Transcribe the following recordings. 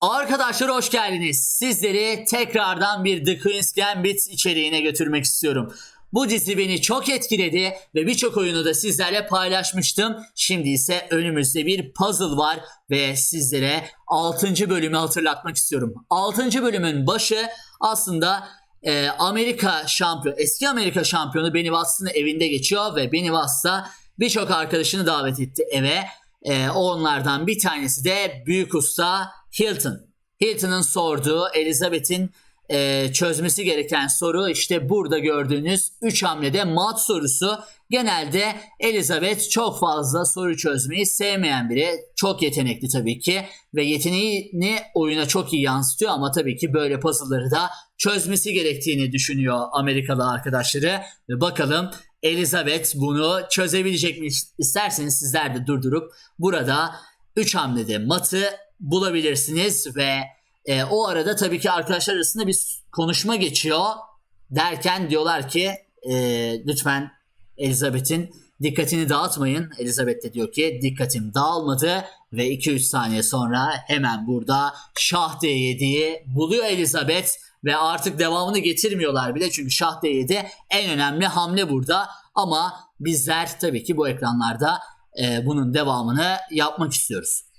Arkadaşlar hoş geldiniz. Sizleri tekrardan bir The Queen's Gambit içeriğine götürmek istiyorum. Bu dizi beni çok etkiledi ve birçok oyunu da sizlerle paylaşmıştım. Şimdi ise önümüzde bir puzzle var ve sizlere 6. bölümü hatırlatmak istiyorum. 6. bölümün başı aslında e, Amerika şampiyon, eski Amerika şampiyonu Benny Watts'ın evinde geçiyor ve Benny Watts da birçok arkadaşını davet etti eve. E, onlardan bir tanesi de büyük usta Hilton. Hilton'ın sorduğu Elizabeth'in e, çözmesi gereken soru işte burada gördüğünüz 3 hamlede mat sorusu. Genelde Elizabeth çok fazla soru çözmeyi sevmeyen biri. Çok yetenekli tabii ki ve yeteneğini oyuna çok iyi yansıtıyor ama tabii ki böyle puzzle'ları da çözmesi gerektiğini düşünüyor Amerikalı arkadaşları. Ve bakalım Elizabeth bunu çözebilecek mi? İsterseniz sizler de durdurup burada 3 hamlede matı bulabilirsiniz ve e, o arada tabii ki arkadaşlar arasında bir konuşma geçiyor derken diyorlar ki e, lütfen Elizabeth'in dikkatini dağıtmayın. Elizabeth de diyor ki dikkatim dağılmadı ve 2-3 saniye sonra hemen burada şah D7'yi buluyor Elizabeth ve artık devamını getirmiyorlar bile çünkü şah D7 en önemli hamle burada ama bizler tabii ki bu ekranlarda e, bunun devamını yapmak istiyoruz.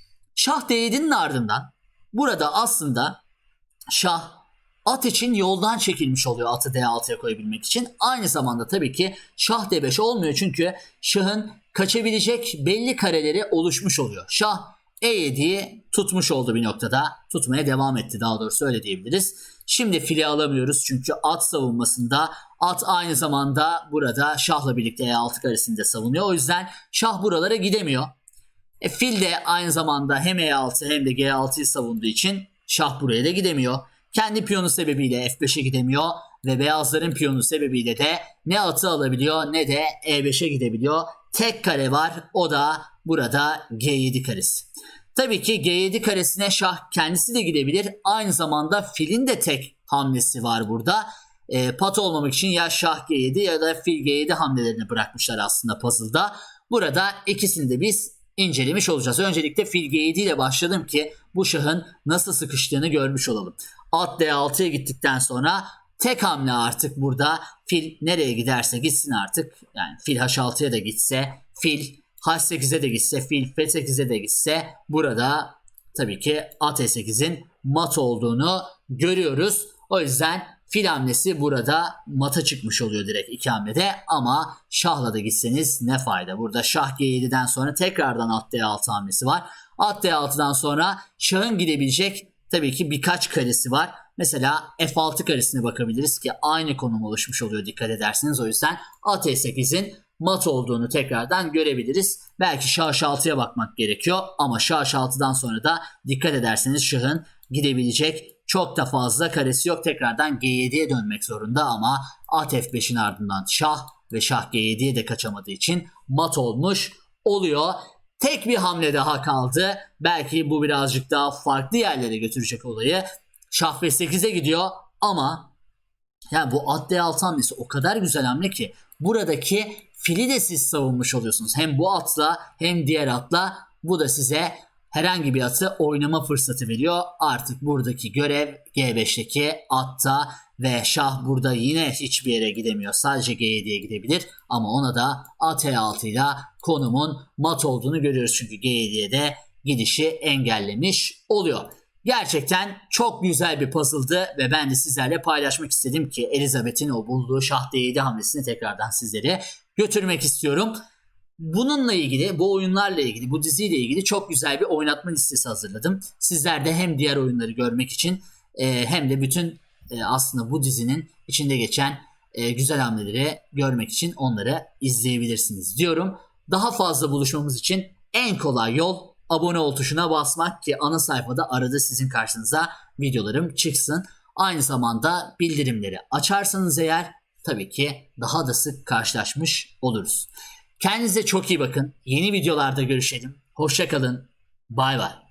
Şah D7'nin ardından burada aslında şah at için yoldan çekilmiş oluyor atı D6'ya koyabilmek için. Aynı zamanda tabii ki şah D5 olmuyor çünkü şahın kaçabilecek belli kareleri oluşmuş oluyor. Şah E7'yi tutmuş oldu bir noktada. Tutmaya devam etti daha doğrusu öyle diyebiliriz. Şimdi fili alamıyoruz çünkü at savunmasında at aynı zamanda burada şahla birlikte E6 karesini de savunuyor. O yüzden şah buralara gidemiyor. E, fil de aynı zamanda hem E6 hem de G6'yı savunduğu için şah buraya da gidemiyor. Kendi piyonu sebebiyle F5'e gidemiyor ve beyazların piyonu sebebiyle de ne atı alabiliyor ne de E5'e gidebiliyor. Tek kare var o da burada G7 karesi. Tabii ki G7 karesine şah kendisi de gidebilir. Aynı zamanda filin de tek hamlesi var burada. E, pat olmamak için ya şah G7 ya da fil G7 hamlelerini bırakmışlar aslında puzzle'da. Burada ikisini de biz incelemiş olacağız. Öncelikle fil G7 ile başladım ki bu şahın nasıl sıkıştığını görmüş olalım. At D6'ya gittikten sonra tek hamle artık burada fil nereye giderse gitsin artık. Yani fil H6'ya da gitse, fil H8'e de gitse, fil F8'e de gitse burada tabii ki at E8'in mat olduğunu görüyoruz. O yüzden fil hamlesi burada mata çıkmış oluyor direkt iki hamlede ama şahla da gitseniz ne fayda. Burada şah G7'den sonra tekrardan at D6 hamlesi var. At D6'dan sonra şahın gidebilecek tabii ki birkaç karesi var. Mesela F6 karesine bakabiliriz ki aynı konum oluşmuş oluyor dikkat ederseniz. O yüzden at E8'in mat olduğunu tekrardan görebiliriz. Belki şah H6'ya bakmak gerekiyor ama şah H6'dan sonra da dikkat ederseniz şahın gidebilecek çok da fazla karesi yok. Tekrardan G7'ye dönmek zorunda ama at F5'in ardından şah ve şah G7'ye de kaçamadığı için mat olmuş oluyor. Tek bir hamle daha kaldı. Belki bu birazcık daha farklı yerlere götürecek olayı. Şah V8'e gidiyor ama yani bu at D6 hamlesi o kadar güzel hamle ki buradaki fili de siz savunmuş oluyorsunuz. Hem bu atla hem diğer atla bu da size herhangi bir atı oynama fırsatı veriyor. Artık buradaki görev G5'teki atta ve şah burada yine hiçbir yere gidemiyor. Sadece G7'ye gidebilir ama ona da at E6 ile konumun mat olduğunu görüyoruz. Çünkü G7'ye de gidişi engellemiş oluyor. Gerçekten çok güzel bir puzzle'dı ve ben de sizlerle paylaşmak istedim ki Elizabeth'in o bulduğu şah D7 hamlesini tekrardan sizlere götürmek istiyorum. Bununla ilgili, bu oyunlarla ilgili, bu diziyle ilgili çok güzel bir oynatma listesi hazırladım. Sizler de hem diğer oyunları görmek için e, hem de bütün e, aslında bu dizinin içinde geçen e, güzel hamleleri görmek için onları izleyebilirsiniz diyorum. Daha fazla buluşmamız için en kolay yol abone ol tuşuna basmak ki ana sayfada arada sizin karşınıza videolarım çıksın. Aynı zamanda bildirimleri açarsanız eğer tabii ki daha da sık karşılaşmış oluruz. Kendinize çok iyi bakın. Yeni videolarda görüşelim. Hoşçakalın. Bay bay.